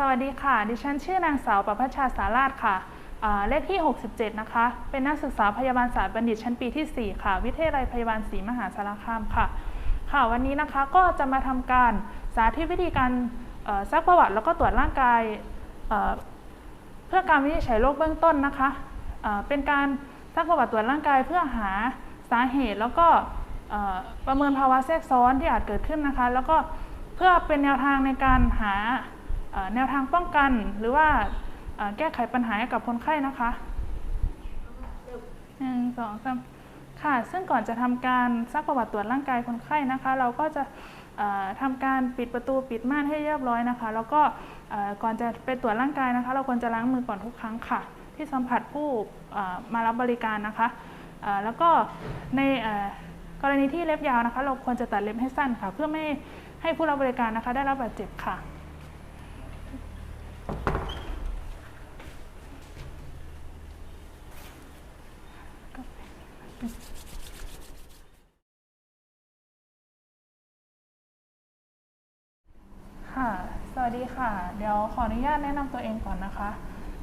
สวัสดีค่ะ ดิฉันชื่อนางสาวประพัชชาสาราชค่ะ เลขที่ 67 นะคะ เป็นนักศึกษาพยาบาลศาสตร์บัณฑิตชั้นปีที่ 4 ค่ะ วิทยาลัยพยาบาลศรีมหาสารคามค่ะ ค่ะ วันนี้นะคะก็จะมาทำการสาธิตวิธีการซักประวัติแล้วก็ตรวจร่างกายเพื่อการวินิจฉัยโรคเบื้องต้นนะคะ เป็นการซักประวัติตรวจร่างกายเพื่อหาสาเหตุ แล้วก็ประเมินภาวะแทรกซ้อนที่อาจเกิดขึ้นนะคะ แล้วก็เพื่อเป็นแนวทางในการหา แนวทางป้องกันหรือว่าแก้ไขปัญหาให้กับคนไข้นะคะหนึ่งสองสามค่ะ ซึ่งก่อนจะทำการซักประวัติตรวจร่างกายคนไข้นะคะ เราก็จะเอ่อทำการปิดประตูปิดม่านให้เรียบร้อยนะคะ แล้วก็ก่อนจะไปตรวจร่างกายนะคะ เราควรจะล้างมือก่อนทุกครั้งค่ะ ที่สัมผัสผู้มารับบริการนะคะแล้วก็ในกรณีที่เล็บยาวนะคะ เราควรจะตัดเล็บให้สั้นค่ะ เพื่อไม่ให้ผู้รับบริการนะคะ ได้รับบาดเจ็บค่ะ สวัสดี ค่ะ เดี๋ยวขออนุญาตแนะนำตัวเองก่อนนะคะ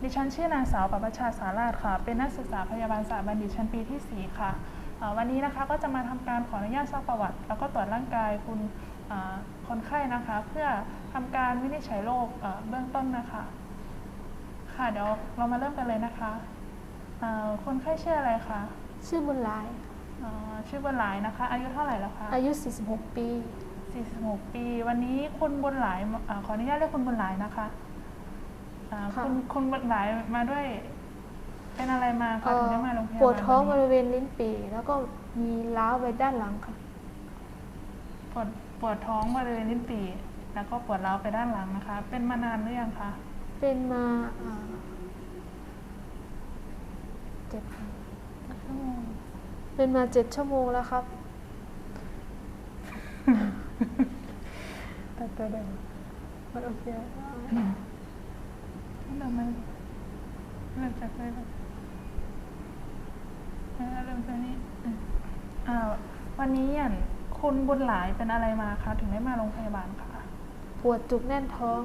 ดิฉันชื่อนางสาวประพัชชาสาราชค่ะ เป็นนักศึกษาพยาบาลศาสตร์บัณฑิตชั้นปีที่ 4 ค่ะเอ่อวันนี้นะคะก็จะมาทำการขออนุญาตซักประวัติ แล้วก็ตรวจร่างกายคุณเอ่อคนไข้นะคะ เพื่อทำการวินิจฉัยโรคเอ่อเบื้องต้นนะคะ ค่ะเดี๋ยวเรามาเริ่มกันเลยนะคะเอ่อคนไข้ชื่ออะไรคะชื่อบุญหลาย เอ่อชื่อบุญหลายนะคะ อายุเท่าไหร่แล้วคะ อายุ 46 ปี 46 ปี วันนี้คุณบุญหลายอขออนุญาตเรียกคุณบุญหลายนะคะอ่าค่ะ คุณคุณบุญหลายมาด้วย เป็นอะไรมาคะเอ่อถึงได้มาโรงพยาบาลปวดท้องบวันนี้ริเวณลิ้นปี่แล้วก็มีล้าวไปด้านหลังค่ะ ปวดปวดท้องบริเวณลิ้นปี่ แล้วก็ปวดร้าวไปด้านหลังนะคะ เป็นมานานหรือยังคะ เป็นมาอ่าเจ็ดเป็นมาเจ็ดชั่วโมงแล้วครับ แต่ตัวเดิมมันโอเคเริ่มมันเริ่มจากเลยแบบเริ่มจากนี้อืมอ่าวันนี้อะคุณบุญหลายเป็นอะไรมาคะถึงได้มาโรงพยาบาลคะปวดจุกแน่นท้อง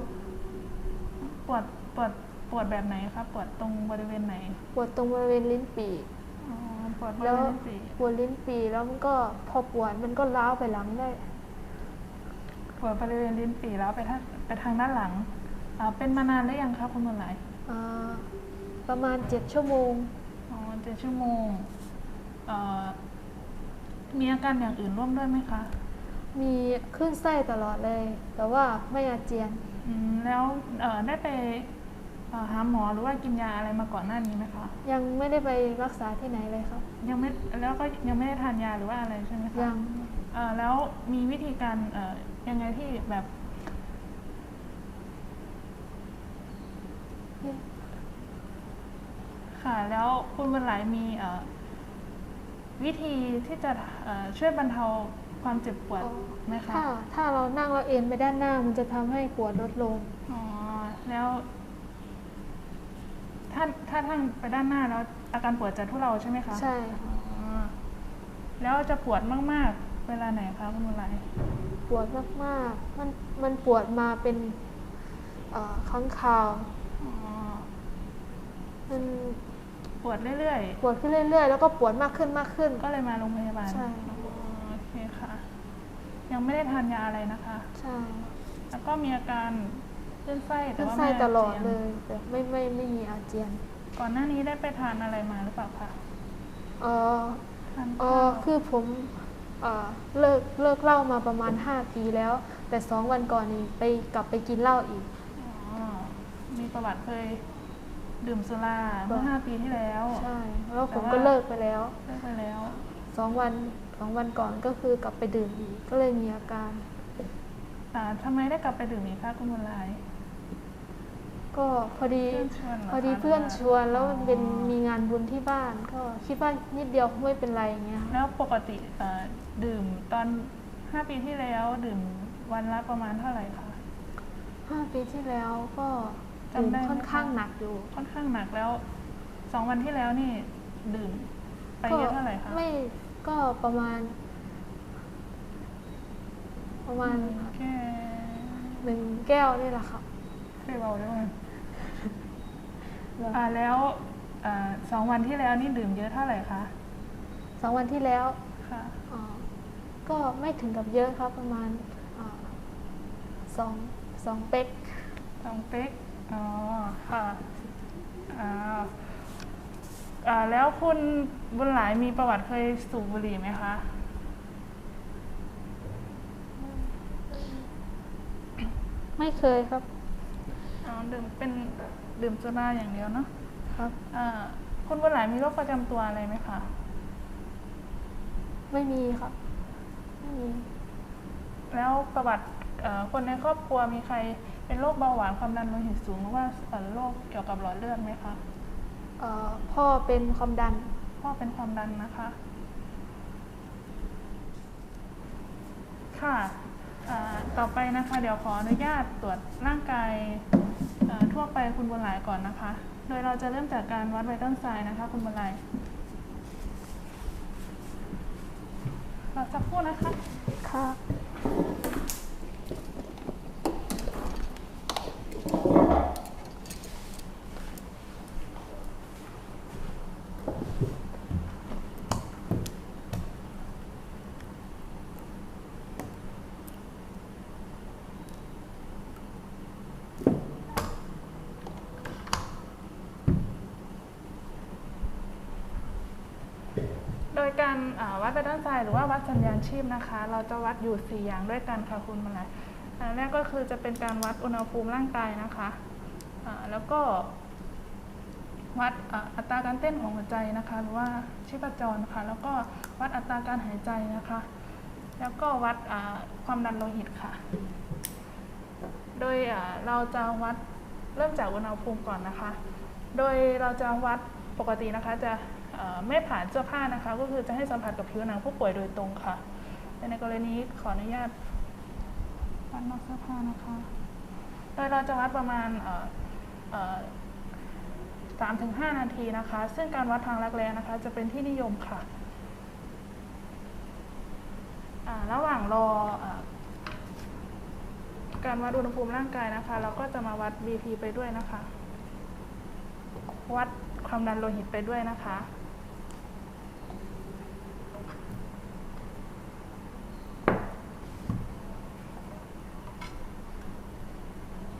ปวดปวดปวดแบบไหนคะปวดตรงบริเวณไหน ปวดตรงบริเวณลิ้นปี่อ๋อปวดบริแล้วเวณลิ้นปี่ปวดลิ้นปี่แล้วมันก็พอปวดมันก็ล้าวไปหลังได้ ปวดบริเวณลิ้นปี่แล้วไปทางไปทางด้านหลังอ่าเป็นมานานหรือยังคะคุณบุญหลายอ่าประมาณเจ็ดชั่วโมงอ๋อเจ็ดชั่วโมงเอ่อมีอาการอย่างอื่นร่วมด้วยไหมคะ มีขึ้นไส้ตลอดเลย แต่ว่าไม่อาเจียน อืมแล้วเอ่อได้ไปเอ่อหาหมอหรือว่ากินยาอะไรมาก่อนหน้านี้ไหมคะ ยังไม่ได้ไปรักษาที่ไหนเลยครับ ยังไม่แล้วก็ยังไม่ได้ทานยาหรือว่าอะไรใช่ไหมคะยัง เอ่อแล้วมีวิธีการเอ่อ ยังไงที่แบบค่ะแล้วคุณบุญหลายมีเอ่อวิธีที่จะเอ่อช่วยบรรเทาความเจ็บปวดไหมคะถ้าถ้าเรานั่งแล้วเอ็นไปด้านหน้ามันจะทำให้ปวดลดลงอ๋อแล้ว ถ้าถ้าทั้งไปด้านหน้าแล้วอาการปวดจะทุเลาใช่ไหมคะใช่อ๋อแล้วจะปวดมาก ๆ เวลาไหนคะคุณบุญหลาย ปวดมากๆ มันมันปวดมาเป็นเอ่อครั้งคราวอ๋อมันปวดเรื่อยปวดขึ้นเรื่อยๆ แล้วก็ปวดมากขึ้นมากขึ้นๆก็เลยมาโรงพยาบาล ใช่อ๋อโอเคค่ะ ยังไม่ได้ทานยาอะไรนะคะ ใช่ แล้วก็มีอาการขึ้นไส้แต่ขึ้นว่าไส้ไม่ตลอดาจีนเลย แต่ไม่ไม่ไม่มีอาเจียน ก่อนหน้านี้ได้ไปทานอะไรมาหรือเปล่าคะ เออทานเอข้าอวคือผม เอ่อเลิกเลิกเหล้ามาประมาณ 5 ปีแล้ว แต่สองวันก่อนนี้ไปกลับไปกินเหล้าอีกอ๋อมีประวัติเคยดื่มสุราเมื่อห้าปีที่แล้วใช่แล้วผมแต่ว่าก็เลิกไปแล้วเลิกไปแล้วสองวันสองวันก่อนก็คือกลับไปดื่มอีกก็เลยมีอาการอ่าทำไมได้กลับไปดื่มอีกคะคุณบุญหลายก็พอดีเพื่อนชวนเหรอพอดีคะเพื่อนชวนแล้วมันเป็นอ๋อมีงานบุญที่บ้านก็คิดว่านิดเดียวคงไม่เป็นไรอย่างเงี้ยค่ะแล้วปกติเอ่อ ดื่มตอนห้าปีที่แล้วดื่มวันละประมาณเท่าไหร่คะห้าปีที่แล้วก็จำได้ดื่มไหมค่อนข้างคะหนักอยู่ ค่อนข้างหนักแล้วสองวันที่แล้วนี่ดื่มไปเยอะเท่าไหร่คะไม่ก็ประมาณ ประมาณแค่หนึ่งแก้วนี่แหละค่ะเคเคยเบาด้วยมั้ยอ่าแล้วอ่าสองวันที่แล้วนี่ดื่มเยอะเท่าไหร่คะสองวันที่แล้วค่ะอ่า ก็ไม่ถึงกับเยอะครับประมาณอ่าสองสองเป๊กสองเป๊กอ๋อค่ะอ่าอ่าแล้วคุณบุญหลายมีประวัติเคยสูบบุหรี่ไหมคะ ไม่เคยครับอ๋อดื่มเป็นดื่มโซดาอย่างเดียวเนาะครับอ่าคุณบุญหลายมีโรคประจำตัวอะไรไหมคะ ไม่มีครับไม่มี แล้วประวัติเอ่อคนในครอบครัวมีใครเป็นโรคเบาหวานความดันโลหิตสูงหรือว่าเอ่อโรคเกี่ยวกับหลอดเลือดไหมคะเอ่อพ่อเป็นความดัน พ่อเป็นความดันนะคะ ค่ะอ่าต่อไปนะคะ เดี๋ยวขออนุญาตตรวจร่างกายเอ่อทั่วไปคุณบุญหลายก่อนนะคะ โดยเราจะเริ่มจากการวัดไวตัลไซน์นะคะ คุณบุญหลาย สักครู่นะคะ ค่ะ ดยการวัดไวตัลไซน์หรือว่าวัดสัญญาณชีพนะคะ เราจะวัดอยู่ 4 อย่างด้วยกันค่ะคุณมาลัยอันแรกก็คือจะเป็นการวัดอุณหภูมิร่างกายนะคะแล้วก็วัดอ,อัตราการเต้นของหัวใจนะคะ หรือว่าชีพจรค่ะ แล้วก็วัดอัตราการหายใจนะคะ แล้วก็วัดความดันโลหิตค่ะ โดยเราจะวัดเริ่มจากอุณหภูมิก่อนนะคะ โดยเราจะวัดปกตินะคะจะ ไม่ผ่านเสื้อผ้านะคะ ก็คือจะให้สัมผัสกับผิวหนังผู้ป่วยโดยตรงค่ะ ในกรณีนี้ขออนุญาตวัดนอกเสื้อผ้านะคะ โดยเราจะวัดประมาณสามถึงห้านาทีนะคะ ซึ่งการวัดทางรักแร้นะคะ จะเป็นที่นิยมค่ะระหว่างรออการวัดอุณหภูมิร่างกายนะคะ เราก็จะมาวัด BP ไปด้วยนะคะ วัดความดันโลหิตไปด้วยนะคะ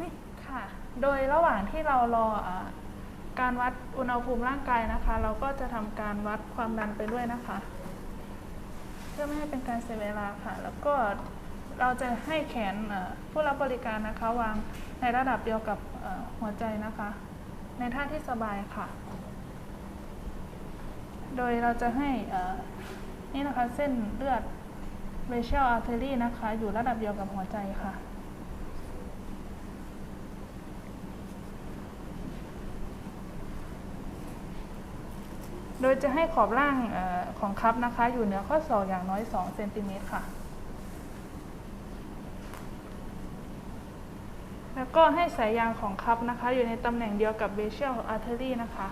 นี่ค่ะ โดยระหว่างที่เรารอการวัดอุณหภูมิร่างกายนะคะ เราก็จะทำการวัดความดันไปด้วยนะคะ เพื่อไม่ให้เป็นการเสียเวลาค่ะ แล้วก็เราจะให้แขนผู้รับบริการนะคะ วางในระดับเดียวกับหัวใจนะคะ ในท่าที่สบายค่ะ โดยเราจะให้นี่นะคะเส้นเลือด brachial artery นะคะ อยู่ระดับเดียวกับหัวใจค่ะ โดยจะให้ขอบล่างอของคัพนะคะ อยู่เหนือข้อศอกอย่างน้อย 2 เซนติเมตรค่ะ แล้วก็ให้สายยางของคัพนะคะ อยู่ในตำแหน่งเดียวกับ brachial artery นะคะ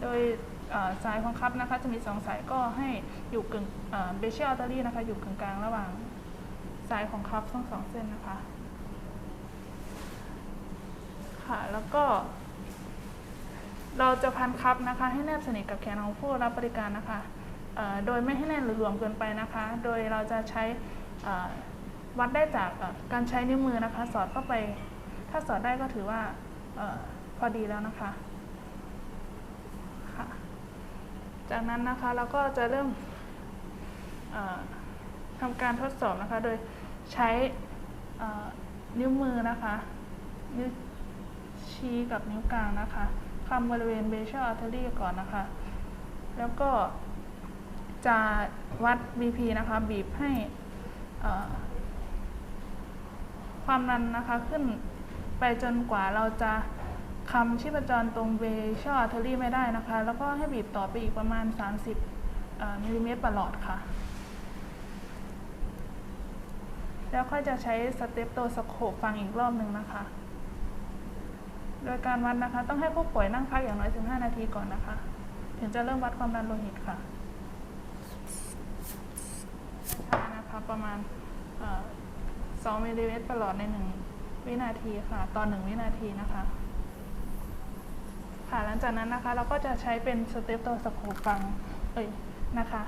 โดยสายของคัพนะคะจะมีสองสายก็ให้อยู่กึ่งเบเชียลอาร์เตอรี่นะคะ อยู่กึ่งกลางระหว่างสายของคัพทั้งสองเส้นนะคะ ค่ะ แล้วก็ เราจะพันคัพนะคะ ให้แนบสนิทกับแขนของผู้รับบริการนะคะโดยไม่ให้แน่นหรือหลวมเกินไปนะคะ โดยเราจะใช้วัดได้จากการใช้นิ้วมือนะคะ สอดเข้าไป ถ้าสอดได้ก็ถือว่าอพอดีแล้วนะคะค่ะ จากนั้นนะคะเราก็จะเริ่มทำการทดสอบนะคะ โดยใช้นิ้วมือนะคะ นิ้ว ชี้กับนิ้วกลางนะคะคำบริเวณ brachial artery ก่อนนะคะ แล้วก็จะวัด BP นะคะ บีบให้ความดันนะคะขึ้นไปจนกว่าเราจะคำชีพจรตรง brachial artery ไม่ได้นะคะ แล้วก็ให้บีบต่อไปอีกประมาณ 30มิลลิเมตรประหลอดค่ะ แล้วค่อยจะใช้สเตปโตสโคปฟังอีกรอบหนึ่งนะคะ โดยการวัดนะคะ ต้องให้ผู้ป่วยนั่งพักอย่างน้อย 15 นาทีก่อนนะคะ ถึงจะเริ่มวัดความดันโลหิตค่ะช้านะคะประมาณเอ่อ2มิลลิเมตรประหลอดใน 1 วินาทีค่ะ ต่อ 1 วินาทีนะคะ ค่ะหลังจากนั้นนะคะเราก็จะใช้เป็นสเตปโตสโคปฟัง เอ้ยนะคะ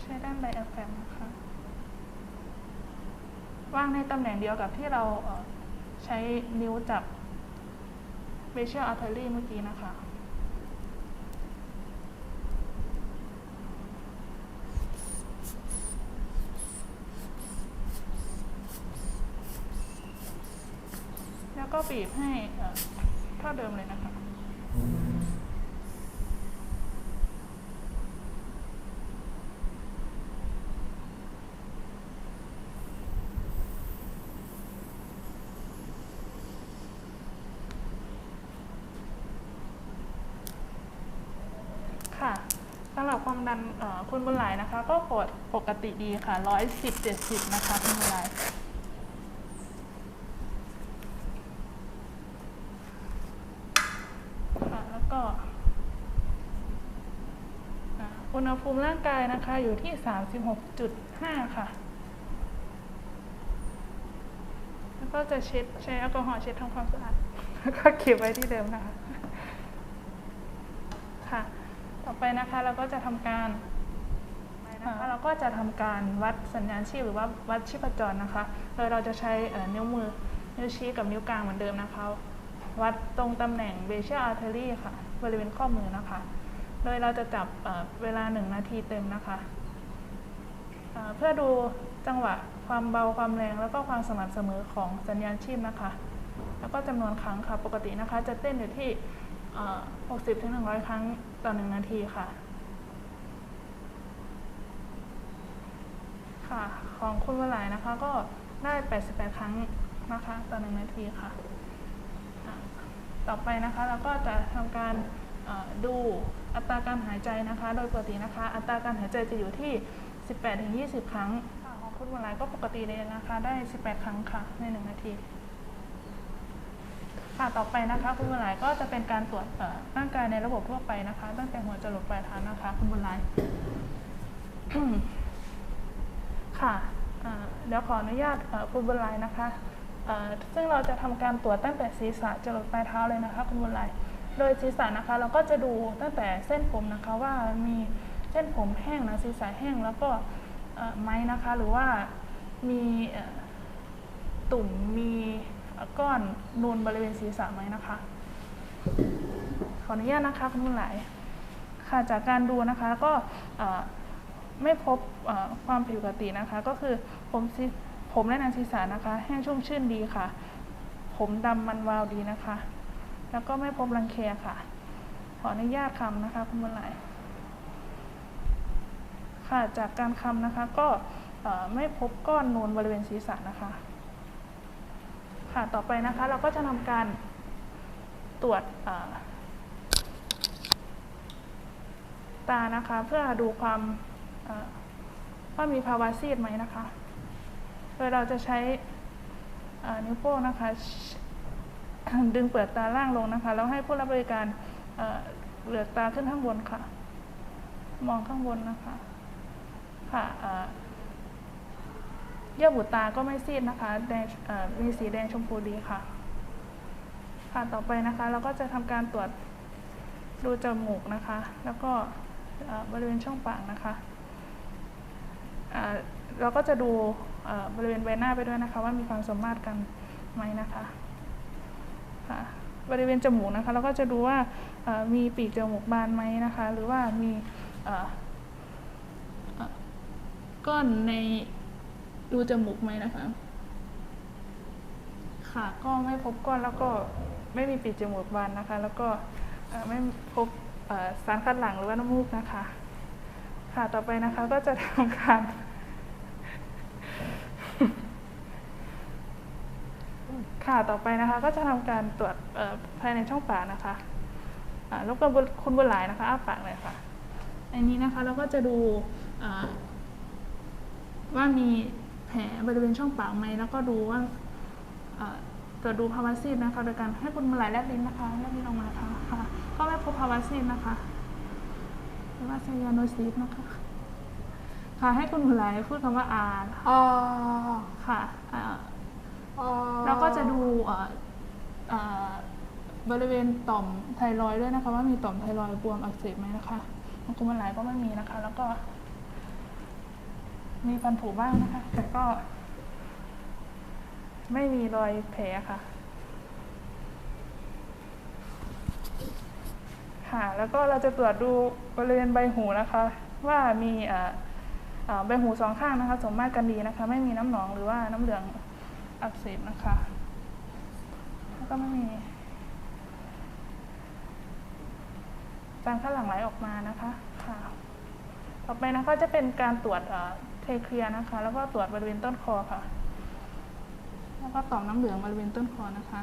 ใช้ด้านไดอะแฟรมนะคะ วางในตำแหน่งเดียวกับที่เราใช้นิ้วจับ facial artery เมื่อกี้นะคะแล้วก็บีบให้เท่าเดิมเลยนะคะสำ หรับความดันเอ่อคุณบุญหลายนะคะ ก็กดปกติดีค่ะ 110 70 นะคะคุณบุญหลาย ค่ะ แล้วก็อ่าอุณหภูมิร่างกายนะคะอยู่ที่ 36.5 ค่ะ แล้วก็จะเช็ดใช้แอลกอฮอล์เช็ดทำความสะอาด แล้วก็เก็บไว้ที่เดิมนะคะค่ะ ต่อ ไปนะคะเราก็จะทำการนะคะเราก็จะทำการวัดสัญญาณชีพหรือว่าวัดชีพจรนะคะ โดยเราจะใช้เอ่อนิ้วมือนิ้วชี้กับนิ้วกลางเหมือนเดิมนะคะ วัดตรงตำแหน่ง facial artery ค่ะ บริเวณข้อมือนะคะ โดยเราจะจับเอ่อเวลา 1 นาทีเต็มนะคะเอ่อเพื่อดูจังหวะความเบาความแรงแล้วก็ความสม่ำเสมอของสัญญาณชีพนะคะ แล้วก็จำนวนครั้งค่ะ ปกตินะคะ จะเต้นอยู่ที่เอ่อ 60ถึง100 ครั้งต่อ 1 นาทีค่ะ ค่ะ ของคุณวลายนะคะก็ได้ 88 ครั้งนะคะต่อ 1 นาทีค่ะ ต่อไปนะคะเราก็จะทำการดูอัตราการหายใจนะคะ โดยปกตินะคะ อัตราการหายใจจะอยู่ที่ 18-20 ครั้ง ของคุณวลายก็ปกติเลยนะคะ ได้ 18 ครั้งค่ะใน 1 นาที ค่ะต่อไปนะคะคุณบุญหลายก็จะเป็นการตรวจร่างกายในระบบทั่วไปนะคะ ตั้งแต่หัวจรดปลายเท้านะคะคุณบุญหลายค่ะเดี๋ยวขออนุญาตคุณบุญหลายนะคะซึ่งเราจะทำการตรวจตั้งแต่ศีรษะจรดปลายเท้าเลยนะคะ คุณบุญหลายโดยศีรษะนะคะ เราก็จะดูตั้งแต่เส้นผมนะคะว่ามีเส้นผมแห้งนะศีรษะแห้งแล้วก็ไหมนะคะ หรือว่ามีตุ่มมี ก้อนนูนบริเวณศีรษะไหมนะคะ ขออนุญาตนะคะคุณผู้หลายค่ะจากการดูนะคะก็ไม่พบความผิดปกตินะคะ ก็คือผมผมและนังศีรษะนะคะ แห้งชุ่มชื่นดีค่ะ ผมดำมันวาวดีนะคะ แล้วก็ไม่พบรังแคค่ะ ขออนุญาตคำนะคะคุณบุญหลายค่ะจากการคำนะคะก็ไม่พบก้อนนูนบริเวณศีรษะนะคะ ค่ะ ต่อไปนะคะเราก็จะทำการตรวจตานะคะ เพื่อดูความว่ามีภาวะซีดไหมนะคะ โดยเราจะใช้นิ้วโป้งนะคะ ดึงเปลือกตาล่างลงนะคะ แล้วให้ผู้รับบริการเอ่อเหลือกตาขึ้นข้างบนค่ะ มองข้างบนนะคะ ค่ะ เยื่อบุตาก็ไม่ซีดนะคะแดงมีสีแดงชมพูดีค่ะ ค่ะต่อไปนะคะ เราก็จะทำการตรวจดูจมูกนะคะ แล้วก็บริเวณช่องปากนะคะเราก็จะดูบริเวณใบหน้าไปด้วยนะคะ ว่ามีความสมมาตรกันไหมนะคะค่ะบริเวณจมูกนะคะ เราก็จะดูว่ามีปีกจมูกบานไหมนะคะ หรือว่ามีก้อนใน รูจมูกไหมนะคะ ค่ะ ก็ไม่พบก้อนแล้วก็ไม่มีปีกจมูกบานนะคะ แล้วก็ไม่พบสารคัดหลั่งหรือว่าน้ำมูกนะคะ ค่ะ ต่อไปนะคะก็จะทำการค่ะ ต่อไปนะคะก็จะทำการตรวจภายในช่องปากนะคะอ่ารบกวนคุณบุญหลายนะคะอ้าปากเลยค่ะ อันนี้นะคะเราก็จะดูว่ามี ผลบริเวณช่องปากไหมแล้วก็ดูว่าเอ่อตรวจดูภาวะซีดนะคะ โดยการให้คุณมาหลายแลบลิ้นนะคะแลบลิ้นออกมาค่ะค่ะ ก็ไม่พบภาวะซีดนะคะหรือว่าไซยาโนซิสนะคะค่ะให้คุณผู้หลายพูดคำว่าอาอ๋อค่ะอ่าอ๋อแล้วก็จะดูเอ่อเอ่อบริเวณต่อมไทรอยด์ด้วยนะคะ ว่ามีต่อมไทรอยด์บวมอักเสบไหมนะคะของคุณมันหลายก็ไม่มีนะคะ แล้วก็ มีฟันผุบ้างนะคะ แต่ก็ ไม่มีรอยแผลค่ะ ค่ะ แล้วก็เราจะตรวจดูบริเวณใบหูนะคะ ว่ามีใบหูสองข้างนะคะ สมมาตรกันดีนะคะ ไม่มีน้ำหนองหรือว่าน้ำเหลืองอักเสบนะคะ แล้วก็ไม่มีการข้างหลังไหลออกมานะคะค่ะต่อไปนะคะจะเป็นการตรวจ เอ่อเทเคลียร์นะคะ แล้วก็ตรวจบริเวณต้นคอค่ะ แล้วก็ต่อมน้ำเหลืองบริเวณต้นคอนะคะ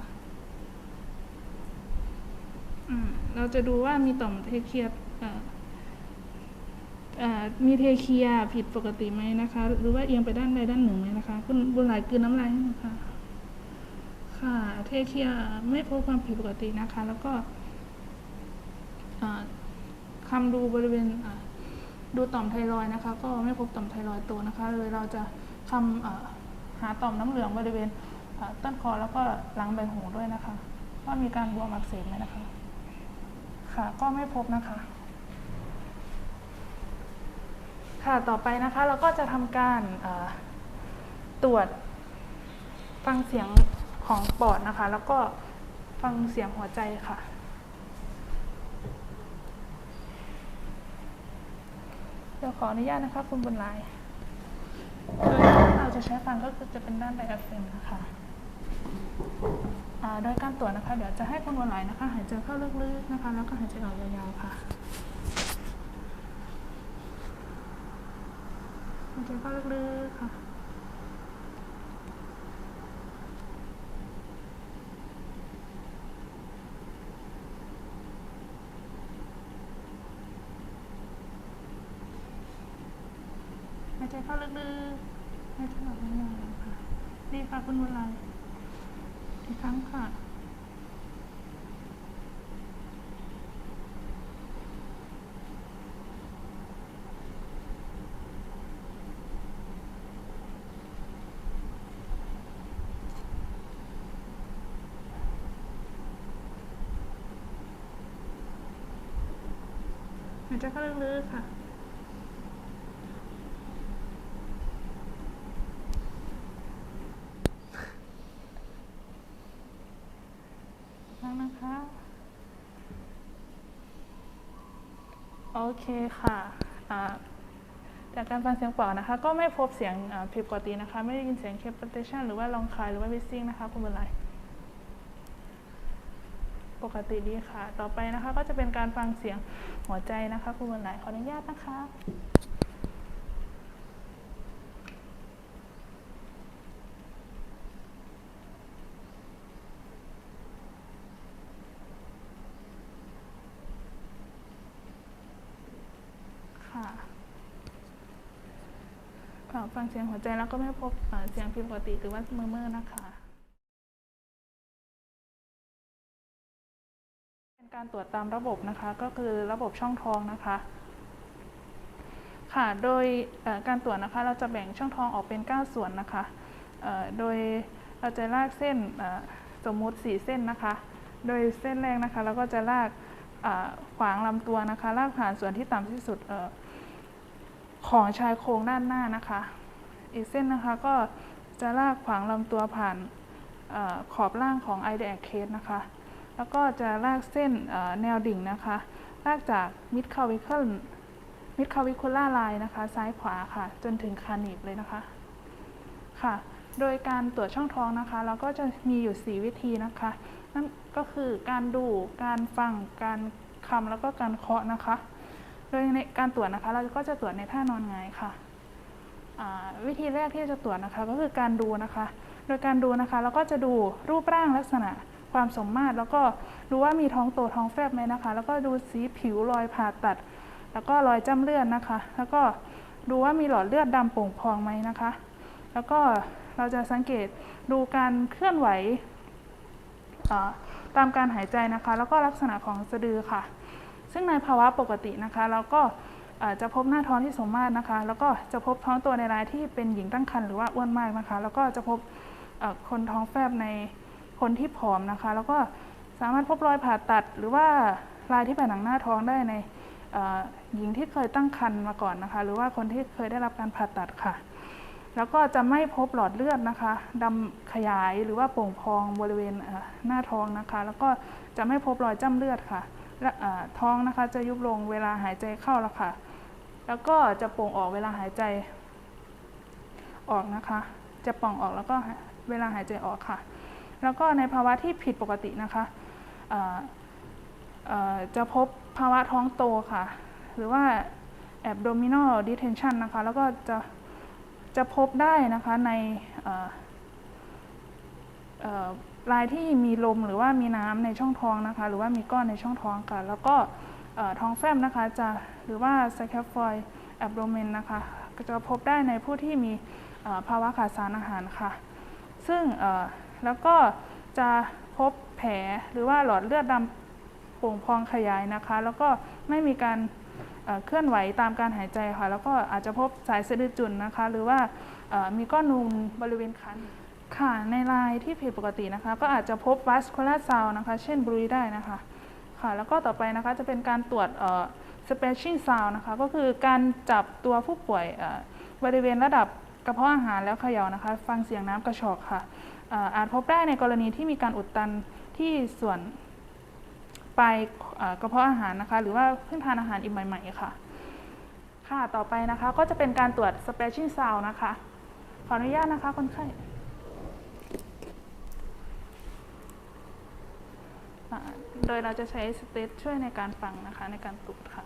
อืมเราจะดูว่ามีต่อมเทเคลียร์อ่อเอ่อมีเทเคลียร์ผิดปกติไหมนะคะ หรือว่าเอียงไปด้านใดด้านหนึ่งไหมนะคะคุณบุญหลายกืนน้ำลายให้น่อยค่ะค่ะเทเคลียร์ไม่พบความผิดปกตินะคะ แล้วก็อ่าคำดูบริเวณ ดูต่อมไทรอยนะคะ ก็ไม่พบต่อมไทรอยด์โตนะคะเลยเราจะคำหาต่อมน้ำเหลืองบริเวณต้นคอแล้วก็หลังใบหูด้วยนะคะว่ามีการบวมอักเสบไหมนะคะ ค่ะก็ไม่พบนะคะ ค่ะต่อไปนะคะเราก็จะทำการตรวจฟังเสียงของปอดนะคะ แล้วก็ฟังเสียงหัวใจค่ะ เดี๋ยวขออนุญาตนะคะคุณบุญลายโดยที่เราจะใช้ฟังก็คือจะเป็นด้านไดอะเฟรมนะคะโดยการตรวจนะคะ เดี๋ยวจะให้คุณบุญหลายนะคะ หายใจเข้าลึกๆนะคะ แล้วก็หายใจออกยาวๆค่ะหายใจเข้าลึกๆค่ะ หายใจเข้าลึก ๆหายใจออกยาวค่ะดีค่ะคุณบุญไลอีกครั้งค่ะหายใจเข้าลึกๆค่ะ นั่งนะคะ โอ เคค่ะจากการฟังเสียงเปล่านะคะ ก็ไม่พบเสียงผิดปกตินะคะ ไม่ได้ยินเสียงเคปเตชันหรือว่าลองคายหรือว่าวิซิ่งนะคะคุณบุญไลปกติดีค่ะ ต่อไปนะคะก็จะเป็นการฟังเสียงหัวใจนะคะคุณบุญไลขออนุญาตนะคะค่ะ ฟังเสียงหัวใจแล้วก็ไม่พบเสียงผิดปกติหรือว่าเมื่อเมื่อนะคะเป็นการตรวจตามระบบนะคะ ก็คือระบบช่องท้องนะคะ ค่ะ โดยการตรวจนะคะเราจะแบ่งช่องท้องออกเป็น 9 ส่วนนะคะ โดยเราจะลากเส้นสมมุติ 4 เส้นนะคะ โดยเส้นแรกนะคะเราก็จะลากขวางลำตัวนะคะ ลากผ่านส่วนที่ต่ำที่สุดออของชายโครงด้านหน้านะคะ อีกเส้นนะคะก็จะลากขวางลำตัวผ่านอขอบล่างของ i d e a case นะคะ แล้วก็จะลากเส้นแนวดิ่งนะคะ ลากจาก mid clavicle mid clavicular line นะคะ ซ้ายขวาค่ะ จนถึงคานิบเลยนะคะ ค่ะ โดยการตรวจช่องท้องนะคะ เราก็จะมีอยู่ 4 วิธีนะคะ นั่นก็คือการดู การฟัง การคำแล้วก็การเคาะนะคะ โดยในการตรวจนะคะ เราก็จะตรวจในท่านอนหงายค่ะ วิธีแรกที่จะตรวจนะคะก็คือการดูนะคะ โดยการดูนะคะเราก็จะดูรูปร่างลักษณะความสมมาตร แล้วก็ดูว่ามีท้องโตท้องแฟบไหมนะคะ แล้วก็ดูสีผิวรอยผ่าตัด แล้วก็รอยจ้ำเลือดนะคะ แล้วก็ดูว่ามีหลอดเลือดดำโป่งพองไหมนะคะ แล้วก็เราจะสังเกตดูการเคลื่อนไหวตามการหายใจนะคะ แล้วก็ลักษณะของสะดือค่ะ ซึ่งในภาวะปกตินะคะ เราก็ จะพบหน้าท้องที่สมมาตรนะคะ แล้วก็จะพบท้องตัวในรายที่เป็นหญิงตั้งครรภ์หรือว่าอ้วนมากนะคะ แล้วก็จะพบคนท้องแฟบในคนที่ผอมนะคะ แล้วก็สามารถพบรอยผ่าตัด หรือว่ารายที่แผ่นหนังหน้าท้องได้ในหญิงที่เคยตั้งครรภ์มาก่อนนะคะ หรือว่าคนที่เคยได้รับการผ่าตัดค่ะ แล้วก็จะไม่พบหลอดเลือดนะคะดำขยายหรือว่าโป่งพองบริเวณหน้าท้องนะคะ แล้วก็จะไม่พบรอยจ้ำเลือดค่ะะท้องนะคะจะยุบลงเวลาหายใจเข้าแล้วค่ะ แล้วก็จะโป่งออกเวลาหายใจออกนะคะ จะป่องออกแล้วก็เวลาหายใจออกค่ะ แล้วก็ในภาวะที่ผิดปกตินะคะจะพบภาวะท้องโตค่ะ หรือว่า abdominal distension นะคะ แล้วก็จะจะพบได้นะคะในรายที่มีลมหรือว่ามีน้ำในช่องท้องนะคะ หรือว่ามีก้อนในช่องท้องค่ะ แล้วก็ท้องแฟ้มนะคะจะ หรือว่า scaphoid abdomen นะคะจะพบได้ในผู้ที่มีภาวะขาดสารอาหารค่ะ ซึ่งแล้วก็จะพบแผลหรือว่าหลอดเลือดดำโป่งพองขยายนะคะ แล้วก็ไม่มีการเคลื่อนไหวตามการหายใจค่ะ แล้วก็อาจจะพบสายสะดือจุนนะคะ หรือว่ามีก้อนนูนบริเวณคันค่ะในลายที่ผิดปกตินะคะ ก็อาจจะพบ vascular sound นะคะ เช่นบรูได้นะคะค่ะ แล้วก็ต่อไปนะคะจะเป็นการตรวจ เอ่อ spacing sound นะคะก็คือการจับตัวผู้ป่วยบริเวณระดับกระเพาะอาหารแล้วเขย่านะคะ ฟังเสียงน้ำกระชอกค่ะอาจพบได้ในกรณีที่มีการอุดตันที่ส่วนปลายกระเพาะอาหารนะคะ หรือว่าเพิ่งทานอาหารอีกใหม่ ๆ ค่ะ ค่ะต่อไปนะคะก็จะเป็นการตรวจ spacing sound นะคะ ขออนุญาตนะคะคนไข้โดยเราจะใช้สเตทช่วยในการฟังนะคะในการตรวจค่ะ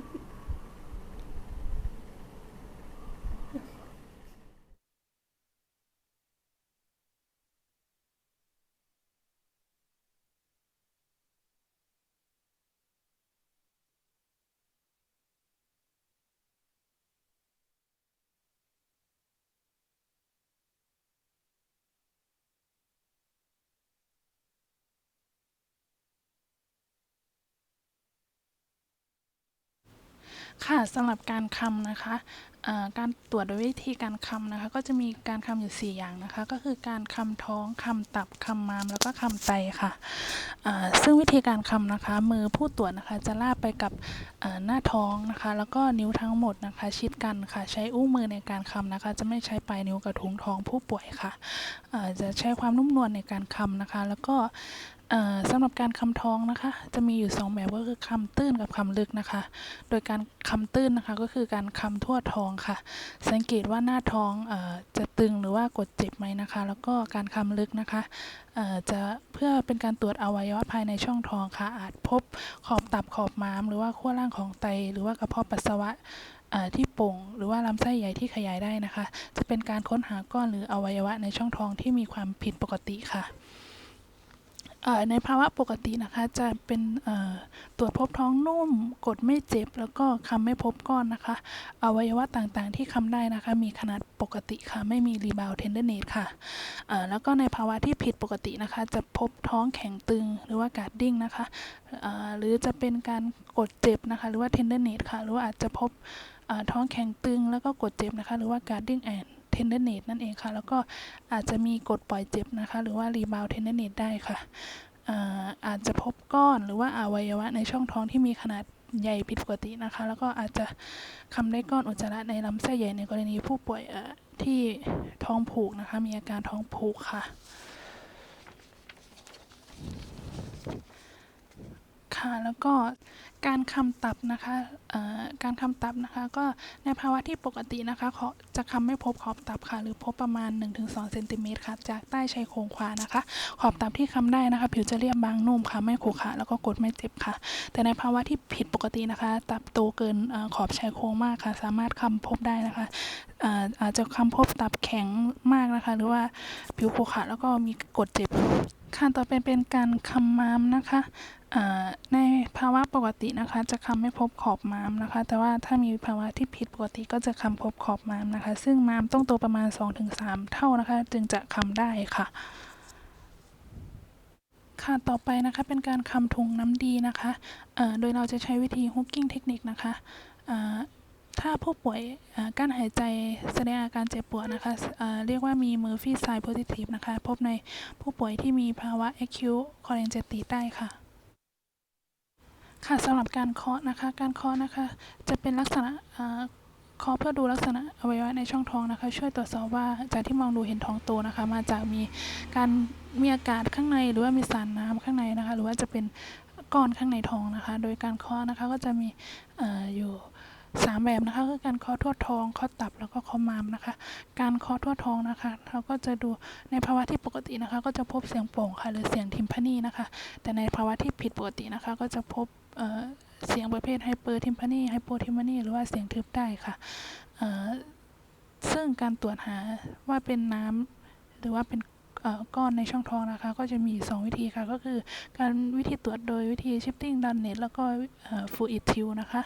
ค่ะสำหรับการคำนะคะการตรวจโดยวิธีการคำนะคะ ก็จะมีการคำอยู่ 4 อย่างนะคะ ก็คือการคำท้องคำตับคำมามแล้วก็คำไตค่ะซึ่งวิธีการคำนะคะ มือผู้ตรวจนะคะจะลาบไปกับหน้าท้องนะคะ แล้วก็นิ้วทั้งหมดนะคะ ชิดกันค่ะ ใช้อุ้งมือในการคำนะคะ จะไม่ใช้ปลายนิ้วกับถุงท้องผู้ป่วยค่ะจะใช้ความนุ่มนวลในการคำนะคะ แล้วก็ สำหรับการคำท้องนะคะ จะมีอยู่ 2 แบบก็คือคำตื้นกับคำลึกนะคะ โดยการคำตื้นนะคะก็คือการคำทั่วท้องค่ะ สังเกตว่าหน้าท้องอจะตึงหรือว่ากดเจ็บไหมนะคะ แล้วก็การคำลึกนะคะจะเพื่อเป็นการตรวจอวัยวะภายในช่องท้องค่ะ อาจพบขอบตับขอบม้าม หรือว่าขั้วล่างของไต หรือว่ากระเพาะปัสสาวะที่โป่งหรือว่าลำไส้ใหญ่ที่ขยายได้นะคะ จะเป็นการค้นหาก้อนหรืออวัยวะในช่องท้องที่มีความผิดปกติค่ะ ในภาวะปกตินะคะจะเป็นตรวจพบท้องนุ่ม กดไม่เจ็บ แล้วก็คำไม่พบก้อนนะคะ อวัยวะต่างๆที่คำได้นะคะ มีขนาดปกติค่ะ ไม่มีรีบาวเทนเดอร์เนตค่ะ แล้วก็ในภาวะที่ผิดปกตินะคะ จะพบท้องแข็งตึงหรือว่าการดิ้งนะคะหรือจะเป็นการกดเจ็บนะคะ หรือว่าเทนเดอร์เนตค่ะ หรือว่าอาจจะพบท้องแข็งตึงแล้วก็กดเจ็บนะคะ หรือว่าการดดิ้งแอน เทนเดอร์เนตนั่นเองค่ะ แล้วก็อาจจะมีกดปล่อยเจ็บนะคะ หรือว่ารีบาวเทนเดอร์เนตได้ค่ะอาจจะพบก้อนหรือว่าอวัยวะในช่องท้องที่มีขนาดใหญ่ผิดปกตินะคะ แล้วก็อาจจะคำได้ก้อนอุจจาระในลำไส้ใหญ่ในกรณีผู้ป่วยที่ท้องผูกนะคะ มีอาการท้องผูกค่ะ ค่ะแล้วก็ การคำตับนะคะการคำตับนะคะก็ในภาวะที่ปกตินะคะขอจะคำไม่พบขอบตับค่ะ หรือพบประมาณ 1-2เซนติเมตรค่ะ จากใต้ชายโครงขวานะคะ ขอบตับที่คำได้นะคะ ผิวจะเรียบบางนุ่มค่ะ ไม่ขรุขระแล้วก็กดไม่เจ็บค่ะ แต่ในภาวะที่ผิดปกตินะคะ ตับโตเกินอขอบชายโครงมากค่ะ สามารถคำพบได้นะคะอาจจะคำพบตับแข็งมากนะคะ หรือว่าผิวขรุขระแล้วก็มีกดเจ็บค่ะต่อไปเป็นการคำม้ามนะคะในภาวะปกตินะคะ จะคำไม่พบขอบม้ามนะคะ แต่ว่าถ้ามีภาวะที่ผิดปกติก็จะคำพบขอบม้ามนะคะ ซึ่งม้ามต้องโตประมาณ 2-3 เท่านะคะ จึงจะคำได้ค่ะค่ะ ต่อไปนะคะเป็นการคำถุงน้ำดีนะคะโดยเราจะใช้วิธีฮุกกิ้งเทคนิคนะคะถ้าผู้ป่วยกั้นหายใจแสดงอาการเจ็บปวดนะคะเเรียกว่ามี Murphy sign positive นะคะ พบในผู้ป่วยที่มีภาวะ acute cholangitis ได้ค่ะ ค่ะสำหรับการเคาะนะคะ การเคาะนะคะ จะเป็นลักษณะเคาะเพื่อดูลักษณะอวัยวะในช่องท้องนะคะ ช่วยตรวจสอบว่าจากที่มองดูเห็นท้องโตนะคะ มาจากมีการมีอากาศข้างในหรือว่ามีสารน้ำข้างในนะคะ หรือว่าจะเป็นก้อนข้างในท้องนะคะ โดยการเคาะนะคะก็จะมีออยู่ สามแบบนะคะคือการเคาะทั่วท้องเคาะตับแล้วก็เคาะม้ามนะคะ การเคาะทั่วท้องนะคะ เราก็จะดูในภาวะที่ปกตินะคะ ก็จะพบเสียงโป่งค่ะหรือเสียงทิมพานีนะคะ แต่ในภาวะที่ผิดปกตินะคะ ก็จะพบเเสียงประเภทไฮเปอร์ทิมพานีไฮโปทิมพานีหรือว่าเสียงทึบได้ค่ะซึ่งการตรวจหาว่าเป็นน้ำหรือว่าเป็นก้อนในช่องท้องนะคะ ก็จะมีสองวิธีค่ะ ก็คือการวิธีตรวจโดยวิธี shifting d u n n e t แล้วก็เอ่อ fluid tilt นะคะ